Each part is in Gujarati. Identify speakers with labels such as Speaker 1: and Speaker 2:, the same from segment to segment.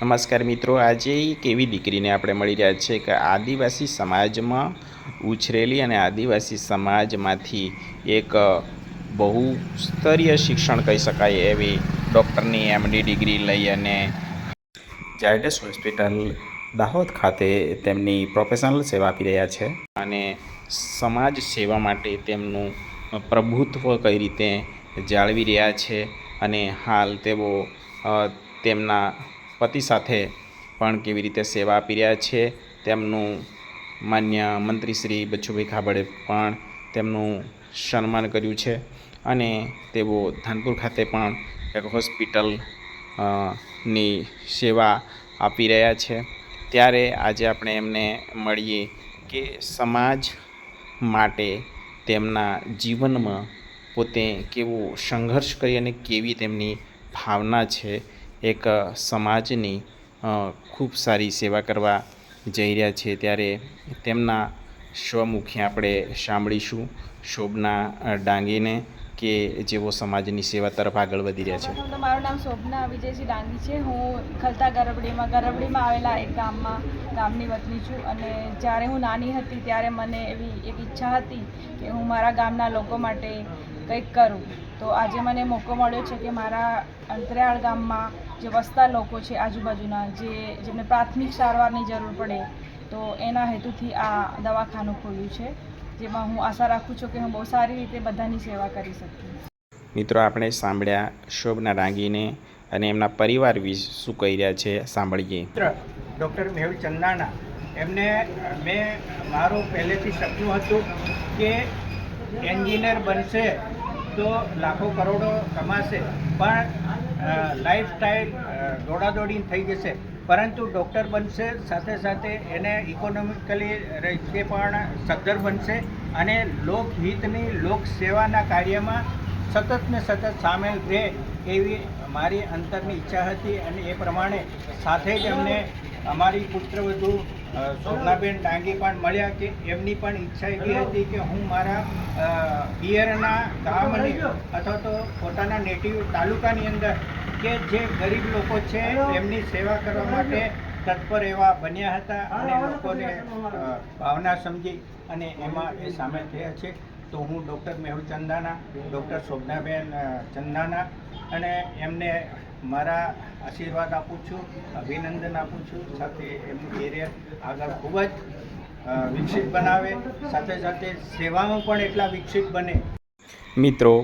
Speaker 1: નમસ્કાર મિત્રો, આજે એક એવી દીકરીને આપણે મળી રહ્યા છે કે આદિવાસી સમાજમાં ઉછરેલી અને આદિવાસી સમાજમાંથી એક બહુ સ્તરીય શિક્ષણ કહી શકાય એવી ડૉક્ટરની એમડી ડિગ્રી લઈ અને ઝાયડસ હોસ્પિટલ દાહોદ ખાતે તેમની પ્રોફેશનલ સેવા આપી રહ્યા છે અને સમાજ સેવા માટે તેમનું પ્રભુત્વ કઈ રીતે જાળવી રહ્યા છે અને હાલ તેઓ તેમના પતિ સાથે પણ કેવી રીતે સેવા આપી રહ્યા છે, તેમનું માન્ય મંત્રી શ્રી બચુભાઈ ખાબડે પણ તેમનું સન્માન કર્યું છે અને તેઓ ધાનપુર ખાતે પણ એક હોસ્પિટલની સેવા આપી રહ્યા છે. ત્યારે આજે આપણે એમને મળીએ કે સમાજ માટે તેમના જીવનમાં પોતે કેવું સંઘર્ષ કરી અને કેવી તેમની ભાવના છે એક સમાજની ખૂબ સારી સેવા કરવા જઈ રહ્યા છે ત્યારે તેમના સ્વમુખે આપણે સાંભળીશું શોભના ડાંગીને કે જેઓ સમાજની સેવા તરફ આગળ વધી રહ્યા છે.
Speaker 2: મારું નામ શોભના, વિજયસિંહ ડાંગી છે. હું ખલતા ગરબડીમાં ગરબડીમાં આવેલા એક ગામમાં, ગામની વતની છું અને જ્યારે હું નાની હતી ત્યારે મને એવી એક ઈચ્છા હતી કે હું મારા ગામના લોકો માટે કંઈક કરું. તો આજે મને મોકો મળ્યો છે કે મારા અંતરિયાળ ગામમાં જે વસતા લોકો છે આજુબાજુના જે જેમને પ્રાથમિક સારવારની જરૂર પડે તો એના હેતુથી આ દવાખાનું ખોલ્યું છે જેમાં હું આશા રાખું છું કે હું બહુ સારી રીતે બધાની સેવા કરી શકું
Speaker 1: મિત્રો આપણે સાંભળ્યા શોભના રાંગીને અને એમના પરિવાર વિશે શું કહી રહ્યા છે સાંભળીએ.
Speaker 3: મિત્ર ડૉક્ટર મેહુલ ચંદાના એમને મેં મારું પહેલેથી સપનું હતું કે એન્જિનિયર બનશે તો લાખો કરોડો કમાશે પણ લાઈફ સ્ટાઈલ દોડાદોડી થઈ જશે. પરંતુ ડૉક્ટર બનશે, સાથે સાથે એને ઇકોનોમિકલી રીતે પણ સદ્ધર બનશે અને લોકહિતની, લોકસેવાના કાર્યમાં સતત ને સતત સામેલ રહે એવી મારી અંતરની ઈચ્છા હતી અને એ પ્રમાણે સાથે જ અમને અમારી પુત્રવધુ શોભનાબેન ડાંગી પણ મળ્યા કે એમની પણ ઈચ્છા એવી હતી કે હું મારા અ, પિયરના ગામની અથવા તો પોતાના નેટિવ તાલુકાની અંદર કે જે ગરીબ લોકો છે એમની સેવા કરવા માટે તત્પર એવા બન્યા હતા અને લોકોને ભાવના સમજી અને એમાં એ સામેલ થયા છે. તો હું ડૉક્ટર મેહુલ ચંદાના ડૉક્ટર શોભનાબેન ચંદાના અને એમને મારા આશીર્વાદ આપું છું, અભિનંદન આપું છું. સાથે એમનું કેરિયર આગળ ખૂબ જ વિકસિત બનાવે. સાથે સાથે સેવામાં પણ એટલા વિકસિત બને.
Speaker 1: મિત્રો,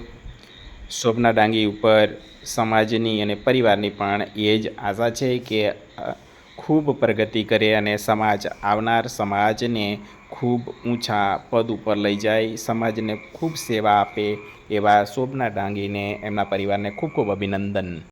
Speaker 1: શોભના ડાંગી ઉપર સમાજની અને પરિવારની પણ એ જ આશા છે કે ખૂબ પ્રગતિ કરે અને સમાજ, આવનાર સમાજને ખૂબ ઊંચા પદ ઉપર લઈ જાય, સમાજને ખૂબ સેવા આપે એવા શોભના ડાંગીને એમના પરિવારને ખૂબ ખૂબ અભિનંદન.